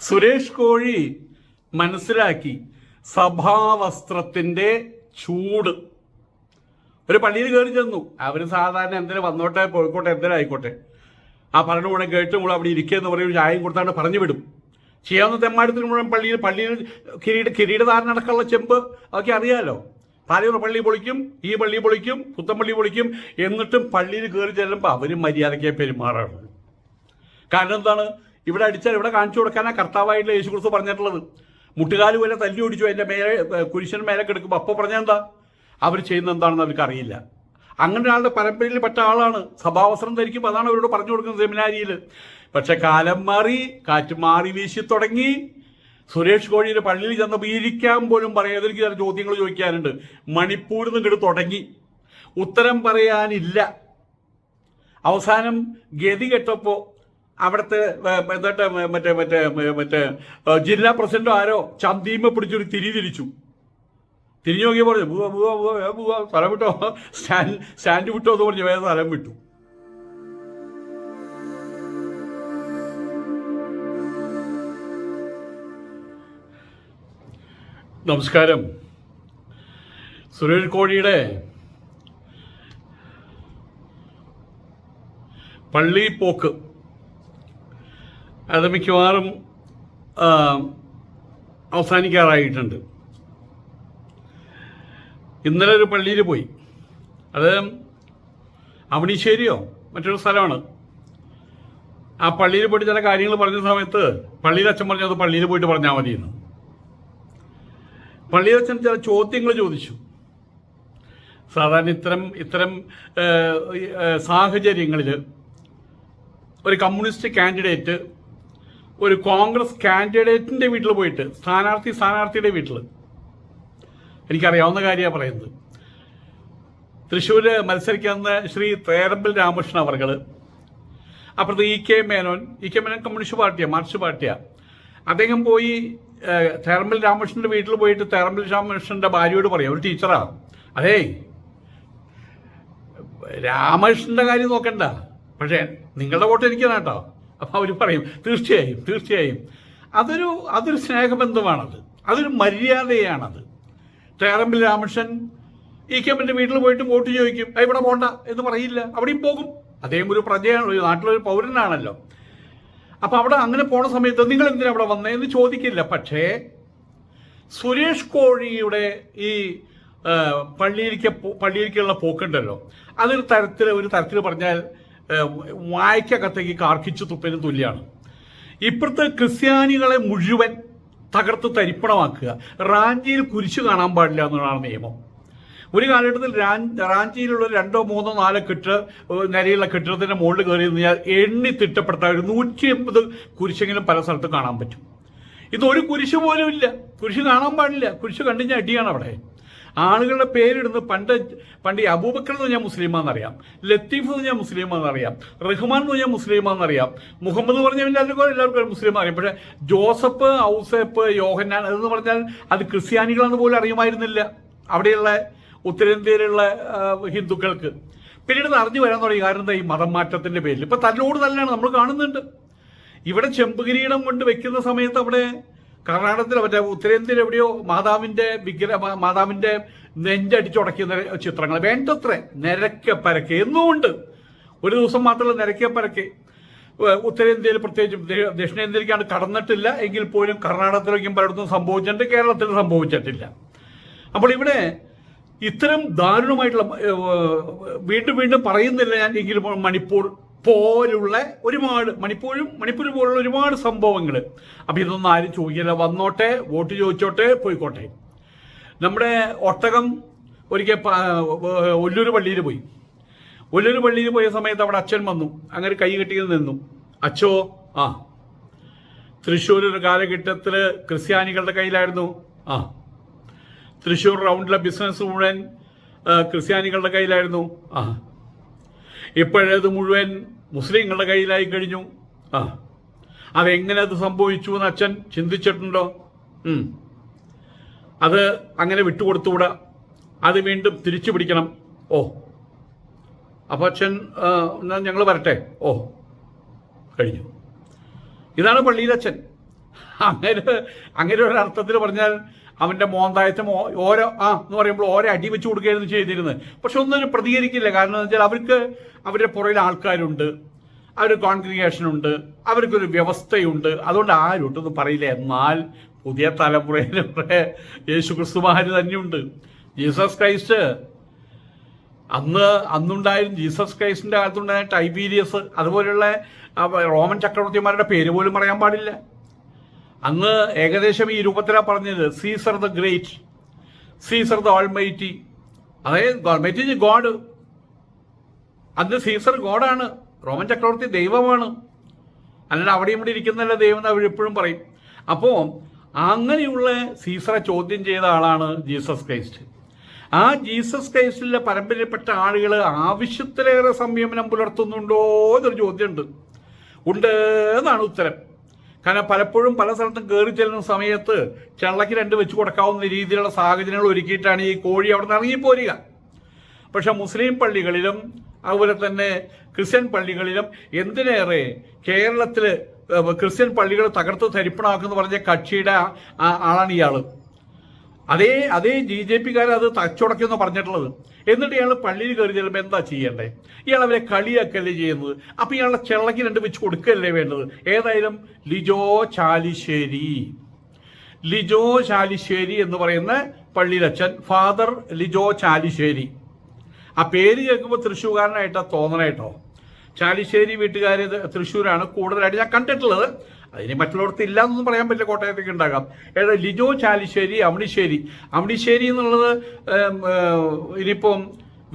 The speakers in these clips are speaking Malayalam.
സുരേഷ് കോഴി മനസ്സിലാക്കി. സഭാവസ്ത്രത്തിന്റെ ചൂട്. ഒരു പള്ളിയിൽ കയറി ചെന്നു. അവർ സാധാരണ എന്തിനു വന്നോട്ടെ പോയിക്കോട്ടെ എന്തിനും ആയിക്കോട്ടെ. ആ പറഞ്ഞു കൂടെ കേട്ട് കൂടെ അവിടെ ഇരിക്കുകയെന്ന് പറയും ചായയും കൊടുത്താണ്ട് പറഞ്ഞു വിടും. ചെയ്യാവുന്ന തെമ്മാടത്തിന് മുഴുവൻ പള്ളിയിൽ പള്ളിയിൽ കിരീട കിരീടധാരണ അടക്കമുള്ള ചെമ്പ് അതൊക്കെ അറിയാലോ? പാലയൂർ പള്ളി പൊളിക്കും ഈ പള്ളി പൊളിക്കും പുത്തമ്പള്ളി പൊളിക്കും. എന്നിട്ടും പള്ളിയിൽ കയറി ചെല്ലുമ്പോൾ അവരും മര്യാദയ്ക്കേ പെരുമാറാറുള്ളൂ. കാരണം എന്താണ്? ഇവിടെ അടിച്ചാൽ ഇവിടെ കാണിച്ചു കൊടുക്കാനാണ് കർത്താവായിട്ടുള്ള യേശു ക്രിസ്തു പറഞ്ഞിട്ടുള്ളത്. മുട്ടുകാൽ വരെ തല്ലി ഓടിച്ചു അതിന്റെ മേലെ കുരിശൻ മേലെ കിടക്കുമ്പോൾ അപ്പോൾ പറഞ്ഞാൽ എന്താ? അവർ ചെയ്യുന്ന എന്താണെന്ന് അവർക്ക് അറിയില്ല. അങ്ങനെ ഒരാളുടെ പരമ്പരയിൽ പെട്ട ആളാണ്. സഭാവസ്ത്രം ധരിക്കുമ്പോൾ അതാണ് അവരോട് പറഞ്ഞു കൊടുക്കുന്നത് സെമിനാരിയിൽ. പക്ഷെ കാലം മാറി കാറ്റ് മാറി വീശി തുടങ്ങി. സുരേഷ് കോഴിയുടെ പള്ളിയിൽ ചെന്നപ്പോൾ ഇരിക്കാൻ പോലും പറയാതെ എനിക്ക് ചില ചോദ്യങ്ങൾ ചോദിക്കാനുണ്ട്. മണിപ്പൂരിൽ നിന്ന് ഇങ്ങോട്ട് തുടങ്ങി. ഉത്തരം പറയാനില്ല. അവസാനം ഗതി കെട്ടപ്പോൾ അവിടുത്തെ മറ്റേ മറ്റേ മറ്റേ ജില്ലാ പ്രസിഡന്റോ ആരോ ചന്തീമ പിടിച്ചൊരു തിരി തിരിച്ചു. തിരിഞ്ഞു നോക്കിയ പറഞ്ഞു പോവാ പോവാ പോവാ പോവാ സ്ഥലം വിട്ടോ? സ്റ്റാൻഡ് സ്റ്റാൻഡ് വിട്ടോ എന്ന് പറഞ്ഞു വേറെ സ്ഥലം വിട്ടു. നമസ്കാരം. സുരേഷ് കോഴിയുടെ പള്ളി പോക്ക്. അത് മിക്കവാറും അവസാനിക്കാറായിട്ടുണ്ട്. ഇന്നലെ ഒരു പള്ളിയിൽ പോയി. അത് അവണിശ്ശേരിയോ മറ്റൊരു സ്ഥലമാണ്. ആ പള്ളിയിൽ പോയിട്ട് ചില കാര്യങ്ങൾ പറഞ്ഞ സമയത്ത് പള്ളിയിൽ അച്ഛൻ പറഞ്ഞു അത് പള്ളിയിൽ പോയിട്ട് പറഞ്ഞാൽ മതി എന്ന് പള്ളിയിൽ അച്ഛൻ ചില ചോദ്യങ്ങൾ ചോദിച്ചു. സാധാരണ ഇത്തരം ഇത്തരം സാഹചര്യങ്ങളിൽ ഒരു കമ്മ്യൂണിസ്റ്റ് കാൻഡിഡേറ്റ് ഒരു കോൺഗ്രസ് കാൻഡിഡേറ്റിന്റെ വീട്ടിൽ പോയിട്ട് സ്ഥാനാർത്ഥി സ്ഥാനാർത്ഥിയുടെ വീട്ടിൽ. എനിക്കറിയാവുന്ന കാര്യമാണ് പറയുന്നത്. തൃശ്ശൂര് മത്സരിക്കുന്ന ശ്രീ തേരമ്പൽ രാമകൃഷ്ണൻ അവർകൾ അപ്പുറത്ത് E K Menon E K Menon communist പാർട്ടിയാണ് മാർക്സിസ്റ്റ് പാർട്ടിയാണ് അദ്ദേഹം പോയി തേരമ്പിൽ രാമകൃഷ്ണന്റെ വീട്ടിൽ പോയിട്ട് തേരമ്പൽ രാമകൃഷ്ണന്റെ ഭാര്യയോട് പറയാം ഒരു ടീച്ചറാ. അതേ രാമകൃഷ്ണന്റെ കാര്യം നോക്കണ്ട. പക്ഷേ നിങ്ങളുടെ വോട്ട് എനിക്കാണ് കേട്ടോ. അപ്പോൾ അവർ പറയും തീർച്ചയായും തീർച്ചയായും. അതൊരു അതൊരു സ്നേഹബന്ധമാണത്. അതൊരു മര്യാദയാണത്. തേറമ്പിൽ രാമകൃഷ്ണൻ ഈ കെമ്മിന്റെ വീട്ടിൽ പോയിട്ട് വോട്ട് ചോദിക്കും "ആ, ഇവിടെ പോണ്ട എന്ന് പറയില്ല. അവിടെയും പോകും. അദ്ദേഹം ഒരു പ്രജയാണ് ഒരു നാട്ടിലൊരു പൗരനാണല്ലോ. അപ്പോൾ അവിടെ അങ്ങനെ പോണ സമയത്ത് നിങ്ങൾ എന്തിനാ അവിടെ വന്നതെന്ന് ചോദിക്കില്ല. പക്ഷേ സുരേഷ് കോഴിയുടെ ഈ പള്ളിയിലേക്ക് പള്ളിയിലേക്കുള്ള പോക്കുണ്ടല്ലോ അതൊരു തരത്തിൽ ഒരു തരത്തിൽ പറഞ്ഞാൽ വായ്ക്കകത്തേക്ക് കാർക്കിച്ചു തുപ്പതിന് തുല്യമാണ് ഇപ്പോഴത്തെ ക്രിസ്ത്യാനികളെ മുഴുവൻ തകർത്ത് തരിപ്പണമാക്കുക. റാഞ്ചിയിൽ കുരിശു കാണാൻ പാടില്ല എന്നുള്ളതാണ് നിയമം. ഒരു കാലഘട്ടത്തിൽ റാഞ്ചിയിലുള്ള രണ്ടോ മൂന്നോ നാലോ കെട്ട് നിലയുള്ള കെട്ടിടത്തിന്റെ മുകളിൽ കയറി കഴിഞ്ഞാൽ എണ്ണി തിട്ടപ്പെടുത്ത ഒരു നൂറ്റി എൺപത് കുരിശെങ്കിലും പല സ്ഥലത്തും കാണാൻ പറ്റും. ഇത് ഒരു കുരിശ് പോലും ഇല്ല. കുരിശ് കാണാൻ പാടില്ല. കുരിശ് കണ്ടു കഴിഞ്ഞാൽ അടിയാണ് അവിടെ. ആളുകളുടെ പേരിടുന്നത് പണ്ട് പണ്ട് ഈ അബൂബക്കർ എന്ന് പറഞ്ഞാൽ മുസ്ലിമാണെന്നറിയാം ലത്തീഫ് എന്ന് പറഞ്ഞാൽ മുസ്ലിമാണെന്നറിയാം റഹ്മാൻ എന്ന് പറഞ്ഞാൽ മുസ്ലിമാണെന്നറിയാം മുഹമ്മദ് എന്ന് പറഞ്ഞാൽ എല്ലാവർക്കും എല്ലാവർക്കും മുസ്ലിം അറിയാം. പക്ഷേ ജോസഫ് ഔസേപ്പ് യോഹന്നാൻ എന്ന് പറഞ്ഞാൽ അത് ക്രിസ്ത്യാനികളെന്ന് പോലും അറിയുമായിരുന്നില്ല അവിടെയുള്ള ഉത്തരേന്ത്യയിലുള്ള ഹിന്ദുക്കൾക്ക്. പിന്നീട് അറിഞ്ഞു വരാൻ തുടങ്ങി. കാരണം എന്താ? ഈ മതം മാറ്റത്തിന്റെ പേരിൽ. ഇപ്പൊ തല്ലോട് തല്ലാണ്. നമ്മൾ കാണുന്നുണ്ട്. ഇവിടെ ചെമ്പ് കിരീടം കൊണ്ട് വെക്കുന്ന സമയത്ത് അവിടെ കർണാടകത്തിൽ മറ്റേ ഉത്തരേന്ത്യയിൽ എവിടെയോ മാതാവിന്റെ വിഗ്രഹ മാതാവിന്റെ നെഞ്ചടിച്ചുടക്കുന്ന ചിത്രങ്ങൾ. വേണ്ടത്ര? നിരക്കെ പരക്കെ. എന്നുമുണ്ട്. ഒരു ദിവസം മാത്രമല്ല നിരക്കെ പരക്കെ. ഉത്തരേന്ത്യയിൽ പ്രത്യേകിച്ചും ദക്ഷിണേന്ത്യയിലേക്കാണ് കടന്നിട്ടില്ല. എങ്കിൽ പോലും കർണാടകത്തിലേക്കും പലയിടത്തും സംഭവിച്ചിട്ടുണ്ട്. കേരളത്തിൽ സംഭവിച്ചിട്ടില്ല. അപ്പോൾ ഇവിടെ ഇത്തരം ദാരുണമായിട്ടുള്ള വീണ്ടും വീണ്ടും പറയുന്നില്ല ഞാൻ. എങ്കിലും മണിപ്പൂർ പോലുള്ള ഒരുപാട് മണിപ്പൂരും മണിപ്പൂർ പോലുള്ള ഒരുപാട് സംഭവങ്ങൾ അപ്പം ഇതൊന്നും ആരും ചോദിക്കില്ല വന്നോട്ടെ വോട്ട് ചോദിച്ചോട്ടെ പോയിക്കോട്ടെ. നമ്മുടെ ഒട്ടകം ഒരിക്കൽ ഒല്ലൂർ പള്ളിയിൽ പോയി. ഒല്ലൂർ പള്ളിയിൽ പോയ സമയത്ത് അവിടെ അച്ഛൻ വന്നു. അങ്ങനെ കൈ കെട്ടി നിന്നു. അച്ഛോ ആ. തൃശ്ശൂർ ഒരു കാലഘട്ടത്തിൽ ക്രിസ്ത്യാനികളുടെ കയ്യിലായിരുന്നു. ആ. തൃശ്ശൂർ റൗണ്ടിലെ ബിസിനസ് മുഴുവൻ ക്രിസ്ത്യാനികളുടെ കയ്യിലായിരുന്നു. ആ. ഇപ്പോഴത് മുഴുവൻ മുസ്ലിങ്ങളുടെ കയ്യിലായി കഴിഞ്ഞു. ആ. അതെങ്ങനെ അത് സംഭവിച്ചു എന്ന് അച്ഛൻ ചിന്തിച്ചിട്ടുണ്ടോ. അത് അങ്ങനെ വിട്ടുകൊടുത്തുകൂടാ അത് വീണ്ടും തിരിച്ചു പിടിക്കണം. ഓ. അപ്പോൾ അച്ഛൻ ഞങ്ങൾ വരട്ടെ? ഓ. കഴിഞ്ഞു. ഇതാണ് പള്ളിയിലച്ഛൻ. അങ്ങനെ അങ്ങനെ ഒരു അർത്ഥത്തിൽ പറഞ്ഞാൽ അവന്റെ മോന്തായത്തെ ഓരോ ആ എന്ന് പറയുമ്പോൾ ഓരോ അടി വെച്ച് കൊടുക്കുകയായിരുന്നു ചെയ്തിരുന്നത്. പക്ഷെ ഒന്നും പ്രതികരിക്കില്ല. കാരണം എന്ന് വെച്ചാൽ അവർക്ക് അവരുടെ പുറയിൽ ആൾക്കാരുണ്ട്. അവർ കോൺഗ്രിഗേഷൻ ഉണ്ട്. അവർക്കൊരു വ്യവസ്ഥയുണ്ട്. അതുകൊണ്ട് ആരും ഒട്ടൊന്നും പറയില്ല. എന്നാൽ പുതിയ തലമുറയിലൂടെ യേശു ക്രിസ്തുമാര് തന്നെയുണ്ട്. Jesus Christ. അന്ന് അന്നുണ്ടായിരുന്നു ജീസസ് ക്രൈസ്റ്റിന്റെ കാലത്തുണ്ടായ ടൈബീരിയസ് അതുപോലെയുള്ള റോമൻ ചക്രവർത്തിമാരുടെ പേര് പോലും പറയാൻ പാടില്ല. അന്ന് ഏകദേശം ഈ രൂപത്തിലാണ് പറഞ്ഞത്. Caesar the great Caesar the almighty അതായത് ഗോൾമൈറ്റി ഗോഡ് അന്ന് സീസർ ഗോഡാണ് റോമൻ ചക്രവർത്തി ദൈവമാണ്. അല്ലാണ്ട് അവിടെ ഇവിടെ ഇരിക്കുന്നല്ല ദൈവം എന്ന് അവരെപ്പോഴും പറയും. അപ്പോൾ അങ്ങനെയുള്ള സീസറെ ചോദ്യം ചെയ്ത ആളാണ് ജീസസ് ക്രൈസ്റ്റ് ആ ജീസസ് ക്രൈസ്റ്റിലെ പരമ്പരയിൽപ്പെട്ട ആളുകൾ ആവശ്യത്തിലേറെ സംയമനം പുലർത്തുന്നുണ്ടോ എന്നൊരു ചോദ്യമുണ്ട്. ഉണ്ട് എന്നാണ് ഉത്തരം. കാരണം പലപ്പോഴും പല സ്ഥലത്തും കയറി ചെല്ലുന്ന സമയത്ത് ചെള്ളയ്ക്ക് രണ്ട് വെച്ച് കൊടുക്കാവുന്ന രീതിയിലുള്ള സാഹചര്യങ്ങൾ ഒരുക്കിയിട്ടാണ് ഈ കോഴി അവിടെ നിന്ന് ഇറങ്ങിപ്പോരുക പക്ഷെ മുസ്ലിം പള്ളികളിലും അതുപോലെ തന്നെ ക്രിസ്ത്യൻ പള്ളികളിലും എന്തിനേറെ കേരളത്തിൽ ക്രിസ്ത്യൻ പള്ളികൾ തകർത്ത് തരിപ്പണമാക്കുമെന്ന് പറഞ്ഞ കക്ഷിയുടെ ആളാണ് ഇയാൾ അതേ അതേ ജി ജെ പിക്കാർ അത് തച്ചുടക്കുമെന്ന് പറഞ്ഞിട്ടുള്ളത്. എന്നിട്ട് ഇയാൾ പള്ളിയിൽ കയറി ചെല്ലുമ്പോൾ എന്താ ചെയ്യേണ്ടേ? ഇയാൾ അവരെ കളിയാക്കല്ലേ ചെയ്യുന്നത്? അപ്പൊ ഇയാളുടെ ചെള്ളക്ക് രണ്ട് വെച്ച് കൊടുക്കല്ലേ വേണ്ടത്? ഏതായാലും ലിജോ ചാലിശ്ശേരി. ലിജോ ചാലിശ്ശേരി എന്ന് പറയുന്ന പള്ളിയിലച്ഛൻ ഫാദർ ലിജോ ചാലിശ്ശേരി. ആ പേര് കേൾക്കുമ്പോൾ തൃശ്ശൂർകാരനായിട്ടാ തോന്നണേട്ടോ ചാലിശ്ശേരി വീട്ടുകാർ തൃശ്ശൂരാണ് കൂടുതലായിട്ട് ഞാൻ കണ്ടിട്ടുള്ളത്. അതിന് മറ്റുള്ളവർക്ക് ഇല്ല എന്നൊന്നും പറയാൻ പറ്റില്ല. കോട്ടയത്തേക്ക് ഉണ്ടാകാം. ഏതാ ലിജോ ചാലിശ്ശേരി അമണിശ്ശേരി. അമണിശ്ശേരി എന്നുള്ളത് ഇനിയിപ്പം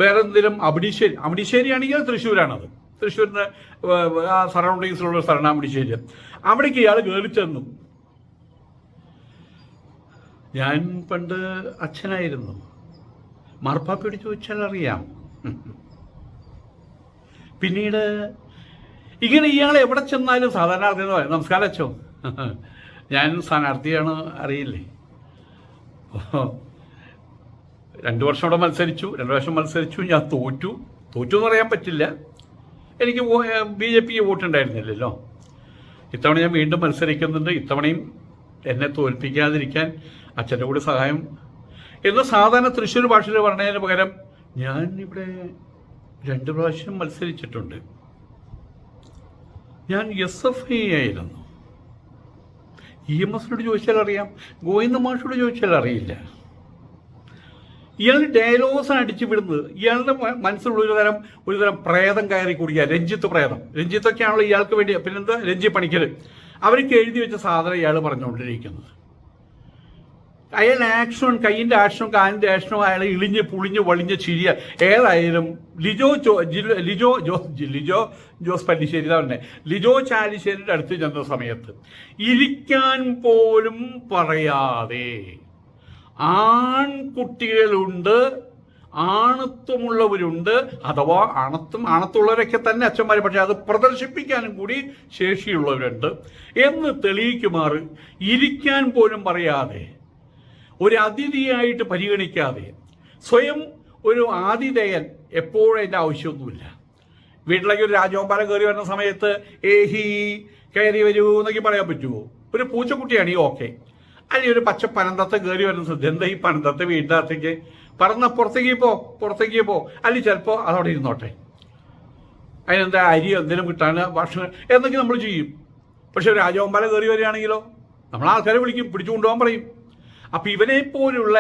വേറെ എന്തെങ്കിലും അമിണിശ്ശേരി. അമണിശ്ശേരി ആണെങ്കിൽ തൃശ്ശൂരാണത്. തൃശ്ശൂരിന് ആ സറൗണ്ടിങ്സിലുള്ള സ്ഥലമാണ് അമണിശ്ശേരി. അവിടേക്ക് ഇയാൾ കയറി ചെന്നു. ഞാൻ പണ്ട് അച്ഛനായിരുന്നു. മാർപ്പാപ്പയോട് ചോദിച്ചാൽ അറിയാം പിന്നീട് ഇങ്ങനെ ഇയാൾ എവിടെ ചെന്നാലും സാധാരണാർത്ഥി എന്ന് പറയും നമസ്കാരം അച്ഛോ. ഞാൻ സ്ഥാനാർത്ഥിയാണ് അറിയില്ലേ? രണ്ട് വർഷം ഇവിടെ മത്സരിച്ചു രണ്ടു വർഷം മത്സരിച്ചു ഞാൻ തോറ്റു. തോറ്റു എന്ന് പറയാൻ പറ്റില്ല. എനിക്ക് ബി ജെ പിക്ക് വോട്ടുണ്ടായിരുന്നില്ലല്ലോ ഇത്തവണ ഞാൻ വീണ്ടും മത്സരിക്കുന്നുണ്ട്. ഇത്തവണയും എന്നെ തോൽപ്പിക്കാതിരിക്കാൻ അച്ഛന്റെ കൂടി സഹായം. എന്ന് സാധാരണ തൃശ്ശൂർ ഭാഷയിൽ പറഞ്ഞതിന് പകരം ഞാൻ ഇവിടെ രണ്ട് പ്രാവശ്യം മത്സരിച്ചിട്ടുണ്ട്. ഞാൻ എസ് എഫ് ഐ ആയിരുന്നു. ഇ എം എസിനോട് ചോദിച്ചാൽ അറിയാം. ഗോവിന്ദ മാഷോട് ചോദിച്ചാൽ അറിയില്ല. ഇയാൾ ഡയലോഗ്സാണ് അടിച്ചു വിടുന്നത് ഇയാളുടെ മനസ്സിലുള്ള ഒരു തരം ഒരു തരം പ്രേതം കയറി കുടിക്കുക രഞ്ജിത്ത് പ്രേതം. രഞ്ജിത്തൊക്കെയാണല്ലോ ഇയാൾക്ക് വേണ്ടി പിന്നെന്താ? രഞ്ജി പണിക്കൽ അവർക്ക് എഴുതി വെച്ച സാധനം ഇയാൾ പറഞ്ഞുകൊണ്ടിരിക്കുന്നത്. അയാൾ ആക്ഷൻ കൈയിന്റെ ആക്ഷനും കാലിന്റെ ആക്ഷനും അയാൾ ഇളിഞ്ഞ് പുളിഞ്ഞ് വളിഞ്ഞ് ചിരിയ. ഏതായാലും ലിജോ ജോ ലിജോ ജോ ലിജോ ജോസ് പല്ലിശ്ശേരി തന്നെ ലിജോ ചാലിശ്ശേരിയുടെ അടുത്ത് ചെന്ന സമയത്ത് ഇരിക്കാൻ പോലും പറയാതെ ആൺകുട്ടികളുണ്ട് ആണത്വമുള്ളവരുണ്ട് അഥവാ ആണത്വം ആണത്തുള്ളവരൊക്കെ തന്നെ അച്ഛന്മാർ പക്ഷെ അത് പ്രദർശിപ്പിക്കാനും കൂടി ശേഷിയുള്ളവരുണ്ട്. എന്ന് തെളിയിക്കുമാറ് ഇരിക്കാൻ പോലും പറയാതെ ഒരു അതിഥിയായിട്ട് പരിഗണിക്കാതെ സ്വയം ഒരു ആതിഥേയൻ എപ്പോഴും അതിന്റെ ആവശ്യമൊന്നുമില്ല. വീട്ടിലേക്ക് ഒരു രാജഗോപാലം കയറി വരുന്ന സമയത്ത് ഏഹി കയറി വരൂ എന്നൊക്കെ പറയാൻ പറ്റുമോ? ഒരു പൂച്ചക്കുട്ടിയാണ് ഈ ഓക്കെ. അല്ലെങ്കിൽ ഒരു പച്ച പനന്തത്തെ കയറി വരുന്ന സമയത്ത് എന്താ ഈ പനന്തത്തെ വീട്ടിനകത്തേക്ക് പറന്ന പുറത്തേക്ക് പോ പുറത്തേക്ക് പോ. അല്ലെങ്കിൽ ചിലപ്പോൾ അതവിടെ ഇരുന്നോട്ടെ. അതിനെന്താ അരി എന്തെങ്കിലും കിട്ടാൻ ഭക്ഷണം എന്നൊക്കെ നമ്മൾ ചെയ്യും. പക്ഷെ രാജഗോപാലം കയറി വരികയാണെങ്കിലോ? നമ്മൾ ആൾക്കാരെ വിളിക്കും പിടിച്ചു കൊണ്ടുപോകാൻ പറയും. അപ്പൊ ഇവനെ പോലുള്ള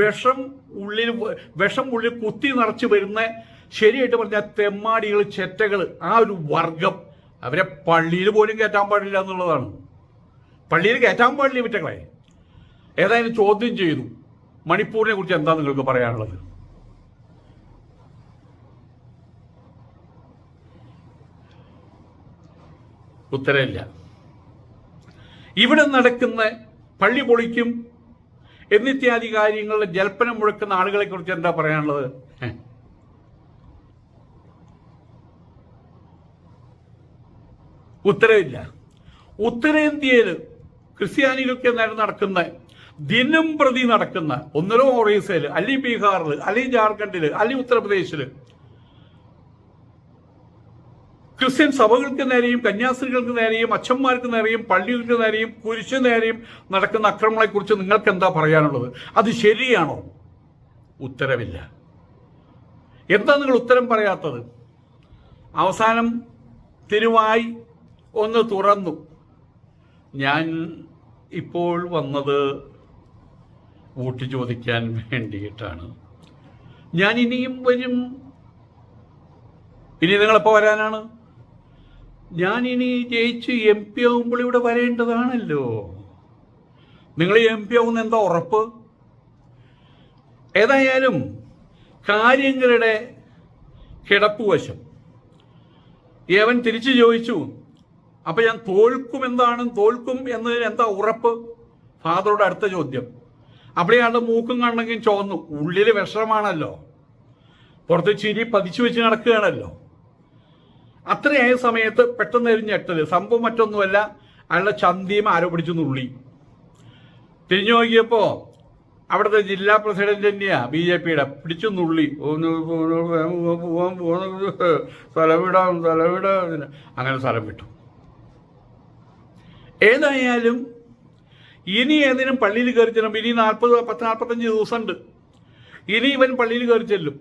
വിഷം ഉള്ളിൽ വിഷം ഉള്ളിൽ കുത്തി നിറച്ച് വരുന്ന ശരിയായിട്ട് പറഞ്ഞാൽ തെമ്മാടികൾ ചെറ്റകൾ ആ ഒരു വർഗം അവരെ പള്ളിയിൽ പോലും കയറ്റാൻ പാടില്ല എന്നുള്ളതാണ്. പള്ളിയിൽ കയറ്റാൻ പാടില്ല വിറ്റകളെ ഏതായാലും ചോദ്യം ചെയ്തു. മണിപ്പൂരിനെ കുറിച്ച് എന്താ നിങ്ങൾക്ക് പറയാനുള്ളത്? ഉത്തരമില്ല. ഇവിടെ നടക്കുന്ന പള്ളി പൊളിക്കും എന്നിത്യാദി കാര്യങ്ങളിൽ ജൽപ്പനം മുഴക്കുന്ന ആളുകളെ കുറിച്ച് എന്താ പറയാനുള്ളത്. ഉത്തരവില്ല ഉത്തരേന്ത്യയിൽ ക്രിസ്ത്യാനികൾക്ക് നേരം നടക്കുന്ന ദിനം പ്രതി നടക്കുന്ന ഒന്നരോ ഒറീസയിൽ അല്ലെങ്കിൽ ബീഹാറിൽ അല്ലെങ്കിൽ ജാർഖണ്ഡിൽ അല്ലെങ്കിൽ ഉത്തർപ്രദേശിൽ ക്രിസ്ത്യൻ സഭകൾക്ക് നേരെയും കന്യാസ്ത്രീകൾക്ക് നേരെയും അച്ഛന്മാർക്ക് നേരെയും പള്ളികൾക്ക് നേരെയും കുരിശു നേരെയും നടക്കുന്ന അക്രമങ്ങളെക്കുറിച്ച് നിങ്ങൾക്ക് എന്താ പറയാനുള്ളത്? അത് ശരിയാണോ? ഉത്തരവില്ല. എന്താ നിങ്ങൾ ഉത്തരം പറയാത്തത്? അവസാനം തിരുവായി ഒന്ന് തുറന്നു. ഞാൻ ഇപ്പോൾ വന്നത് വോട്ട് ചോദിക്കാൻ വേണ്ടിയിട്ടാണ്. ഞാൻ ഇനിയും വരും. ഇനി നിങ്ങളെപ്പോൾ വരാനാണ്? ഞാൻ ഇനി ജയിച്ച് എം പി ആകുമ്പോൾ ഇവിടെ വരേണ്ടതാണല്ലോ. നിങ്ങൾ എം പി ആവുന്ന എന്താ ഉറപ്പ്? ഏതായാലും കാര്യങ്ങളുടെ കിടപ്പ് വശം ഏവൻ തിരിച്ചു ചോദിച്ചു അപ്പൊ ഞാൻ തോൽക്കും എന്താണ്? തോൽക്കും എന്നതിന് എന്താ ഉറപ്പ്? ഫാദറോട് അടുത്ത ചോദ്യം. അവിടെയാളുടെ മൂക്കും കണ്ണെങ്കിലും ചോന്നു ഉള്ളിൽ വിഷമാണല്ലോ. പുറത്ത് ചിരി പതിച്ചു വെച്ച് നടക്കുകയാണല്ലോ. അത്രയായ സമയത്ത് പെട്ടെന്ന് എരിഞ്ഞെട്ടത് സംഭവം മറ്റൊന്നുമല്ല അയാളുടെ ചന്തിയും ആരോ പിടിച്ചു നുള്ളി. തിരിഞ്ഞു നോക്കിയപ്പോ അവിടുത്തെ ജില്ലാ പ്രസിഡന്റ് തന്നെയാ ബി ജെ പിയുടെ. പിടിച്ചു നുള്ളി. ഒന്ന് പോവാൻ പോകുന്ന സ്ഥലം വിടാം സ്ഥലം വിടാം അങ്ങനെ സ്ഥലം വിട്ടു. ഏതായാലും ഇനി ഏതിനും പള്ളിയിൽ കയറി ചെല്ലും ഇനി നാൽപ്പത് പത്ത് നാൽപ്പത്തഞ്ച് ദിവസമുണ്ട്. ഇനി ഇവൻ പള്ളിയിൽ കയറി ചെല്ലും.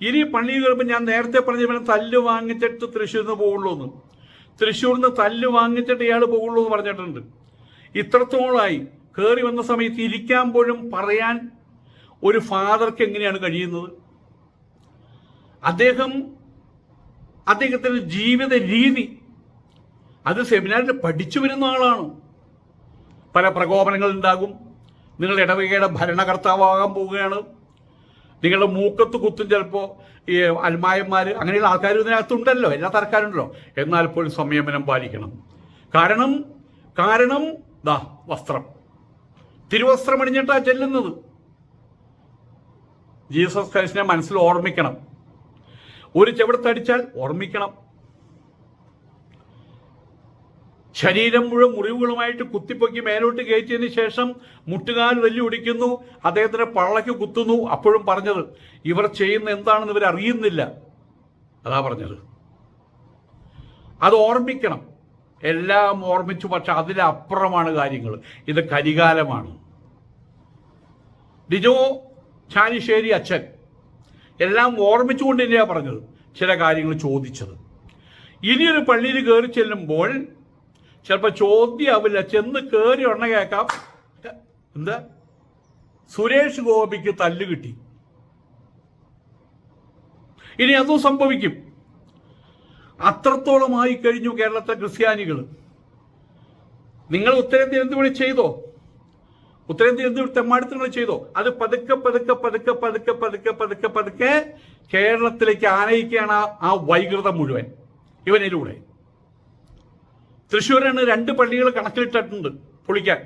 ഇനി പള്ളി കയറുമ്പോൾ ഞാൻ നേരത്തെ പറഞ്ഞ തല്ല് വാങ്ങിച്ചിട്ട് തൃശ്ശൂരിൽ നിന്ന് പോകുള്ളൂ എന്ന്. തൃശ്ശൂരിൽ നിന്ന് തല്ല് വാങ്ങിച്ചിട്ട് ഇയാൾ പോകുള്ളൂ എന്ന് പറഞ്ഞിട്ടുണ്ട്. ഇത്രത്തോളമായി കയറി വന്ന സമയത്ത് ഇരിക്കാൻ പോലും പറയാൻ ഒരു ഫാദർക്ക് എങ്ങനെയാണ് കഴിയുന്നത്? അദ്ദേഹം അദ്ദേഹത്തിന്റെ ജീവിത രീതി അത് സെമിനാറിൽ പഠിച്ചു വരുന്ന ആളാണ്. പല പ്രകോപനങ്ങൾ ഉണ്ടാകും. നിങ്ങൾ ഇടവകയുടെ ഭരണകർത്താവാകാൻ പോവുകയാണ്. നിങ്ങളുടെ മൂക്കത്ത് കുത്തും ചിലപ്പോൾ ഈ അൽമായന്മാർ അങ്ങനെയുള്ള ആൾക്കാർ ഇതിനകത്തുണ്ടല്ലോ എല്ലാ തരക്കാരുണ്ടല്ലോ. എന്നാൽ പോലും സംയമനം പാലിക്കണം. കാരണം കാരണം ദാ വസ്ത്രം. തിരുവസ്ത്രം അണിഞ്ഞിട്ടാ ചെല്ലുന്നത്. ജീസസ് ക്രൈസ്റ്റിനെ മനസ്സിൽ ഓർമ്മിക്കണം. ഒരു ചെവിടത്തടിച്ചാൽ ഓർമ്മിക്കണം. ശരീരം മുഴുവൻ മുറിവുകളുമായിട്ട് കുത്തിപ്പൊക്കി മേലോട്ട് കയറ്റിയതിന് ശേഷം മുട്ടുകാൽ വെല്ലു ഒടിക്കുന്നു അദ്ദേഹത്തിന്റെ പള്ളയ്ക്ക് കുത്തുന്നു. അപ്പോഴും പറഞ്ഞത് ഇവർ ചെയ്യുന്ന എന്താണെന്ന് ഇവർ അറിയുന്നില്ല. അതാ പറഞ്ഞത്. അത് ഓർമ്മിക്കണം. എല്ലാം ഓർമ്മിച്ചു പക്ഷെ അതിലപ്പുറമാണ് കാര്യങ്ങൾ. ഇത് കരികാലമാണ്. ഡിജോ ചാനിശ്ശേരി അച്ഛൻ. എല്ലാം ഓർമ്മിച്ചുകൊണ്ട് തന്നെയാണ് പറഞ്ഞത് ചില കാര്യങ്ങൾ ചോദിച്ചത്. ഇനിയൊരു പള്ളിയിൽ കയറി ചെല്ലുമ്പോൾ ചിലപ്പോൾ ചോദ്യമാവില്ല ചെന്ന് കേറി ഉണ്ണ കേക്കാം എന്താ? സുരേഷ് ഗോപിക്ക് തല്ല് കിട്ടി. ഇനി അതും സംഭവിക്കും. അത്രത്തോളമായി കഴിഞ്ഞു കേരളത്തെ ക്രിസ്ത്യാനികൾ നിങ്ങൾ ഉത്തരേന്ത്യ എന്തുകൂടി ചെയ്തോ? ഉത്തരേന്ത്യ എന്ത് തെമ്മാടിത്തങ്ങൾ ചെയ്തോ? അത് പതുക്കെ പതുക്കെ പതുക്കെ പതുക്കെ പതുക്കെ പതുക്കെ പതുക്കെ കേരളത്തിലേക്ക് ആനയിക്കുകയാണ് ആ വൈകൃതം മുഴുവൻ. ഇവനിലൂടെ. തൃശ്ശൂരാണ് രണ്ട് പള്ളികൾ കണക്കിലിട്ടിട്ടുണ്ട് പൊളിക്കാൻ.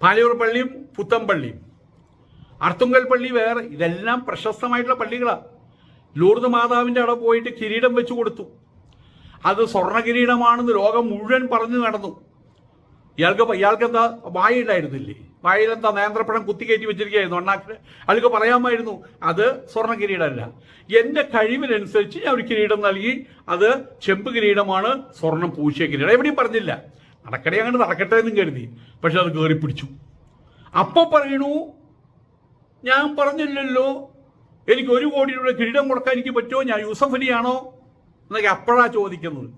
പാലയൂർ പള്ളിയും പുത്തമ്പള്ളിയും അർത്തുങ്കൽ പള്ളി വേറെ. ഇതെല്ലാം പ്രശസ്തമായിട്ടുള്ള പള്ളികളാണ് ലൂർദ് മാതാവിന്റെ അവിടെ പോയിട്ട് കിരീടം വെച്ചു കൊടുത്തു. അത് സ്വർണ കിരീടമാണെന്ന് ലോകം മുഴുവൻ പറഞ്ഞു നടന്നു. ഇയാൾക്ക് ഇയാൾക്ക് എന്താ വായില്ലായിരുന്നില്ലേ വായിലെന്താ നേന്ത്രപ്പഴം കുത്തിക്കയറ്റി വെച്ചിരിക്കുകയായിരുന്നു അണ്ണാക്കിന് അയാൾക്ക് പറയാമായിരുന്നു അത് സ്വർണ കിരീടമല്ല. എന്റെ കഴിവിനനുസരിച്ച് ഞാൻ ഒരു കിരീടം നൽകി അത് ചെമ്പ് കിരീടമാണ് സ്വർണം പൂശിയ കിരീടം. എവിടെയും പറഞ്ഞില്ല. നടക്കടേ അങ്ങോട്ട് നടക്കട്ടെ എന്നും കരുതി. പക്ഷെ അത് കയറി പിടിച്ചു അപ്പൊ പറയണു ഞാൻ പറഞ്ഞില്ലല്ലോ എനിക്ക് ഒരു കോടി രൂപ കിരീടം കൊടുക്കാൻ എനിക്ക് പറ്റുമോ? ഞാൻ യൂസഫ് അലിയാണോ? എന്നൊക്കെ അപ്പോഴാ ചോദിക്കുന്നത്.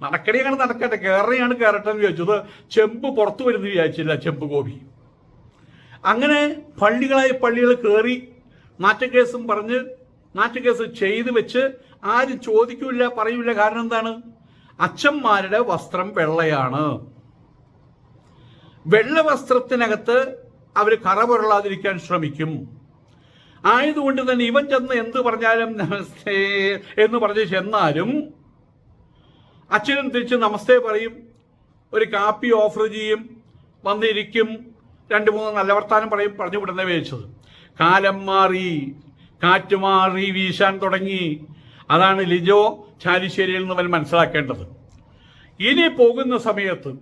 നടക്കടി അങ്ങനെ നടക്കട്ടെ കയറിയാണ് കയറട്ടെ എന്ന് ചോദിച്ചത് ചെമ്പ് പുറത്തു വരുന്നു വിചാരിച്ചില്ല ചെമ്പ് ഗോപി. അങ്ങനെ പള്ളികളായി പള്ളികൾ കയറി നാറ്റക്കേസും പറഞ്ഞ് നാറ്റക്കേസ് ചെയ്തു വെച്ച് ആരും ചോദിക്കില്ല പറയൂല കാരണം എന്താണ്? അച്ഛന്മാരുടെ വസ്ത്രം വെള്ളയാണ്. വെള്ള വസ്ത്രത്തിനകത്ത് അവർ കറ പുരളാതിരിക്കാൻ ശ്രമിക്കും. ആയതുകൊണ്ട് തന്നെ ഇവൻ ചെന്ന് എന്ത് പറഞ്ഞാലും നമസ്തേ എന്ന് പറഞ്ഞ് ചെന്നാലും അച്ഛനും തിരിച്ച് നമസ്തേ പറയും. ഒരു കാപ്പി ഓഫർ ചെയ്യും. വന്നിരിക്കും. രണ്ട് മൂന്ന് നല്ല വർത്താനം പറയും പറഞ്ഞു വിടുന്ന വേവിച്ചത്. കാലം മാറി കാറ്റ് മാറി വീശാൻ തുടങ്ങി. അതാണ് ലിജോ ചാലിശ്ശേരിയിൽ നിന്ന് അവൻ മനസ്സിലാക്കേണ്ടത്. ഇനി പോകുന്ന സമയത്ത്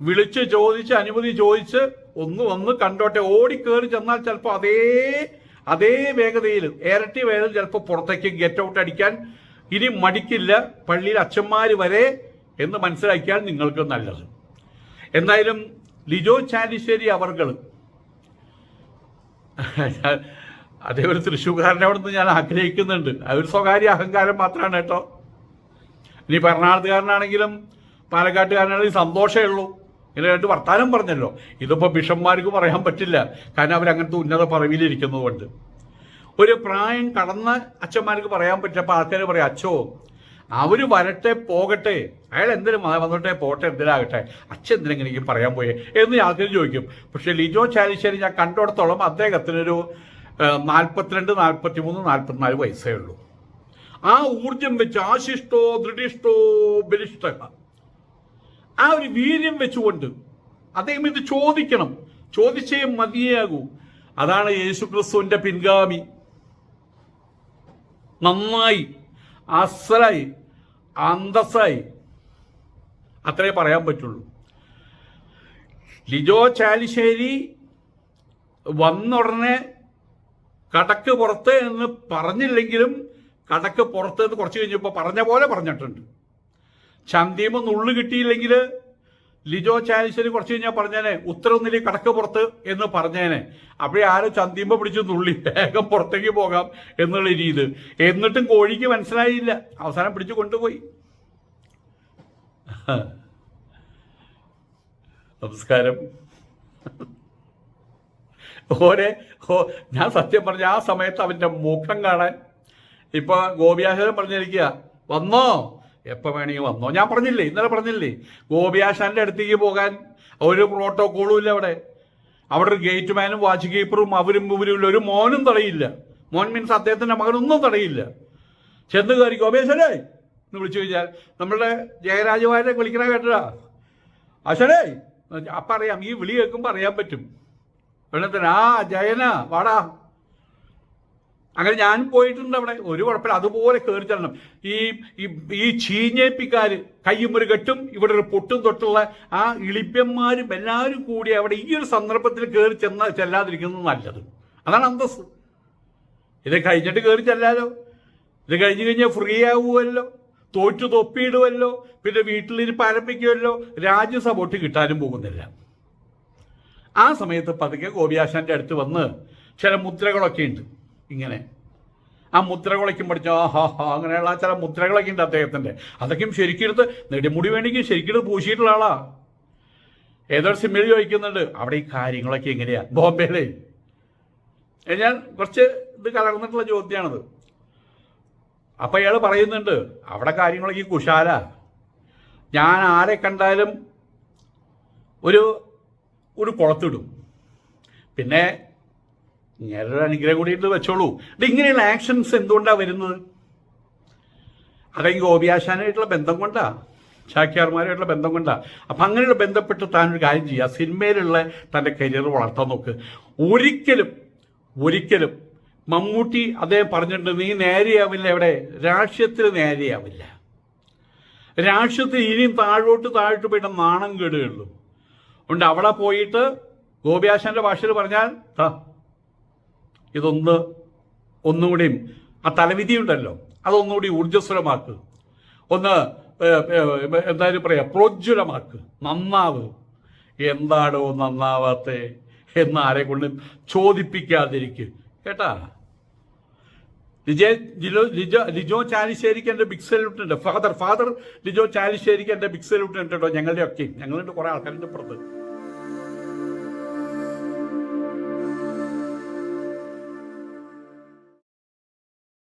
വിളിച്ച് ചോദിച്ച് അനുമതി ചോദിച്ച് ഒന്ന് ഒന്ന് കണ്ടോട്ടെ. ഓടി കയറി ചെന്നാൽ ചിലപ്പോൾ അതേ അതേ വേഗതയിൽ ഇരട്ടി വേഗതയിൽ ചിലപ്പോൾ പുറത്തേക്ക് ഗെറ്റ് ഔട്ട് അടിക്കാൻ ഇനി മടിക്കില്ല. പള്ളിയിൽ അച്ഛന്മാർ വരെ എന്ന് മനസ്സിലാക്കിയാൽ നിങ്ങൾക്ക് നല്ലത്. എന്തായാലും ലിജോ ചാലിശ്ശേരി അവർകൾ. അതേ ഒരു തൃശ്ശൂർക്കാരനെ അവിടുന്ന് ഞാൻ ആഗ്രഹിക്കുന്നുണ്ട്. അതൊരു സ്വകാര്യ അഹങ്കാരം മാത്രമാണ് കേട്ടോ. ഇനി എറണാകുളത്തുകാരനാണെങ്കിലും പാലക്കാട്ടുകാരനാണെങ്കിലും സന്തോഷമേ ഉള്ളൂ. ഇങ്ങനെ രണ്ട് വർത്താനം പറഞ്ഞല്ലോ. ഇതിപ്പോൾ ബിഷന്മാർക്ക് പറയാൻ പറ്റില്ല. കാരണം അവരങ്ങനത്തെ ഉന്നത പറവിലിരിക്കുന്നതുകൊണ്ട് ഒരു പ്രായം കടന്ന അച്ഛന്മാർക്ക് പറയാൻ പറ്റിയപ്പോൾ ആൾക്കാർ പറയാം അച്ഛോ അവർ വരട്ടെ പോകട്ടെ. അയാൾ എന്തിനും വന്നോട്ടെ പോട്ടെ എന്തിനാകട്ടെ? അച്ഛൻ എന്തിനെങ്കിലും പറയാൻ പോയേ എന്ന് ആൾക്കാർ ചോദിക്കും. പക്ഷെ ലിജോ ചാലിശ്ശേരി ഞാൻ കണ്ടിടത്തോളം അദ്ദേഹത്തിനൊരു നാൽപ്പത്തിരണ്ട് നാൽപ്പത്തി മൂന്ന് നാൽപ്പത്തിനാല് വയസ്സേ ഉള്ളൂ. ആ ഊർജം വെച്ച് ആശിഷ്ടോ ദൃഢിഷ്ടോ ബലിഷ്ട ആ ഒരു വീര്യം വെച്ചുകൊണ്ട് അദ്ദേഹം ഇത് ചോദിക്കണം. ചോദിച്ചേ മതിയാകൂ. അതാണ് യേശുക്രിസ്തുവിന്റെ പിൻഗാമി. നന്നായി അസലായി അന്തസ്സായി. അത്രേ പറയാൻ പറ്റുള്ളൂ. ലിജോ ചാലിശ്ശേരി വന്നുടനെ കടക്ക് പുറത്ത് എന്ന് പറഞ്ഞില്ലെങ്കിലും കടക്ക് പുറത്ത് എന്ന് കുറച്ച് കഴിഞ്ഞപ്പോൾ പറഞ്ഞ പോലെ പറഞ്ഞിട്ടുണ്ട്. ചന്തിയുമ്പോ നുള്ളു കിട്ടിയില്ലെങ്കിൽ ലിജോ ചാലിശ്ശേരി കുറച്ച് കഴിഞ്ഞാൽ പറഞ്ഞേനെ ഉത്തരവൊന്നിലെ കടക്ക് പുറത്ത് എന്ന് പറഞ്ഞേനെ. അപ്പോഴേ ആരോ ചന്തിമ്പ പിടിച്ച് നുള്ളി വേഗം പുറത്തേക്ക് പോകാം എന്നുള്ള രീതി. എന്നിട്ടും കോഴിക്ക് മനസ്സിലായില്ല. അവസാനം പിടിച്ചു കൊണ്ടുപോയി. നമസ്കാരം. ഓരെ ഓ ഞാൻ സത്യം പറഞ്ഞ ആ സമയത്ത് അവന്റെ മുഖം കാണാൻ ഇപ്പൊ ഗോപിയാശാൻ പറഞ്ഞിരിക്കുക വന്നോ? എപ്പോ വേണമെങ്കിൽ വന്നോ? ഞാൻ പറഞ്ഞില്ലേ ഇന്നലെ പറഞ്ഞില്ലേ ഗോപിയാശാന്റെ അടുത്തേക്ക് പോകാൻ ഒരു പ്രോട്ടോക്കോളും ഇല്ല അവിടെ. അവിടെ ഒരു ഗേറ്റ് മാനും വാച്ച് കീപ്പറും അവരും ഇവരും ഇല്ല. ഒരു മോനും തടയില്ല. മോൻ മീൻസ് അദ്ദേഹത്തിന്റെ മകനൊന്നും തടയില്ല. ചെന്ന് കയറി ഗോപിയാശാനേ എന്ന് വിളിച്ചു കഴിഞ്ഞാൽ നമ്മളുടെ ജയരാജവാരെ വിളിക്കണ കേട്ടടാ അശനേ അപ്പം അറിയാം ഈ വിളി കേൾക്കുമ്പോൾ അറിയാൻ പറ്റും. വെള്ളത്തിന് ആ ജയന വാടാ. അങ്ങനെ ഞാനും പോയിട്ടുണ്ട് അവിടെ. ഒരു കുഴപ്പമില്ല. അതുപോലെ കയറി ചെല്ലണം. ഈ ഈ- ചീഞ്ഞേപ്പിക്കാര് കയ്യും ഒരു കെട്ടും ഇവിടെ ഒരു പൊട്ടും തൊട്ടുള്ള ആ ഇളിപ്യന്മാരും എല്ലാവരും കൂടി അവിടെ ഈ ഒരു സന്ദർഭത്തിൽ കയറി ചെന്ന ചെല്ലാതിരിക്കുന്നത് നല്ലത്. അതാണ് അന്തസ് ഇത് കഴിഞ്ഞിട്ട് കയറി ചെല്ലാലോ? ഇത് കഴിഞ്ഞ് കഴിഞ്ഞാൽ ഫ്രീ ആവുമല്ലോ? തോറ്റു തൊപ്പിയിടുമല്ലോ? പിന്നെ വീട്ടിലിരിപ്പ് ആരംഭിക്കുമല്ലോ? രാജ്യസഭ ഒട്ട് കിട്ടാനും പോകുന്നില്ല. ആ സമയത്ത് പതുക്കെ ഗോപിയാശാന്റെ അടുത്ത് വന്ന് ചില മുദ്രകളൊക്കെ ഉണ്ട്. ഇങ്ങനെ. ആ മുദ്രകളൊക്കെ പഠിച്ച ആ ഹാ ഹാ അങ്ങനെയുള്ള ചില മുദ്രകളൊക്കെ ഉണ്ട് അദ്ദേഹത്തിന്റെ അതൊക്കെയും ശരിക്കെടുത്ത് നെടിമുടി വേണമെങ്കിൽ ശരിക്കെടുത്ത് പൂശിയിട്ടുള്ള ആളാ. ഏതൊരു സിമ്മിൽ ചോദിക്കുന്നുണ്ട് അവിടെ ഈ കാര്യങ്ങളൊക്കെ എങ്ങനെയാ? ബോംബെയിലേ. ഞാൻ കുറച്ച് ഇത് കലർന്നിട്ടുള്ള ചോദ്യമാണത്. അപ്പം ഇയാൾ പറയുന്നുണ്ട് അവിടെ കാര്യങ്ങളൊക്കെ കുശാല. ഞാൻ ആരെ കണ്ടാലും ഒരു ഒരു കുളത്തിടും. പിന്നെ ഇങ്ങനൊരു അനുഗ്രഹം കൂടി ഇത് വെച്ചോളൂ ഇങ്ങനെയുള്ള ആക്ഷൻസ് എന്തുകൊണ്ടാണ് വരുന്നത്? അതെങ്കിൽ ഗോപിയാശാനായിട്ടുള്ള ബന്ധം കൊണ്ടാ? ചാക്യാർമാരായിട്ടുള്ള ബന്ധം കൊണ്ടാ? അപ്പം അങ്ങനെയുള്ള ബന്ധപ്പെട്ട് താൻ ഒരു കാര്യം ചെയ്യുക സിനിമയിലുള്ള തന്റെ കരിയർ വളർത്താൻ നോക്ക്. ഒരിക്കലും ഒരിക്കലും മമ്മൂട്ടി അദ്ദേഹം പറഞ്ഞിട്ടുണ്ട് നീ നേരെയാവില്ല എവിടെ രാഷ്ട്രീയത്തിൽ നേരെയാവില്ല. രാഷ്ട്രീയത്തിൽ ഇനിയും താഴോട്ട് താഴോട്ട് പോയിട്ട് നാണം കേടുകയുള്ളൂ. ഉണ്ട് അവിടെ പോയിട്ട് ഗോപിയാശാന്റെ ഭാഷയിൽ പറഞ്ഞാൽ "ദാ, ഇതൊന്ന് ഒന്നുകൂടിയും ആ തലവിധി ഉണ്ടല്ലോ അതൊന്നുകൂടി ഊർജസ്വലമാക്ക്. ഒന്ന് എന്തായാലും പറയാ പ്രോജ്വലമാക്ക് നന്നാവ്. എന്താണോ നന്നാവാത്തെ എന്ന് ആരെ കൊണ്ടും ചോദിപ്പിക്കാതിരിക്കുക കേട്ടാ? ലിജെ ലിജോ ലിജോ ലിജോ ചാലിശ്ശേരിക്ക് എന്റെ ബിഗ് സല്യൂട്ട് ഉണ്ട്. ഫാദർ ഫാദർ ലിജോ ചാലിശ്ശേരിക്ക് എന്റെ ബിഗ് സല്യൂട്ട് ഉണ്ട് കേട്ടോ. ഞങ്ങളുടെ ഒക്കെ ഞങ്ങളുണ്ട് കുറേ ആൾക്കാരുടെ പുറത്ത്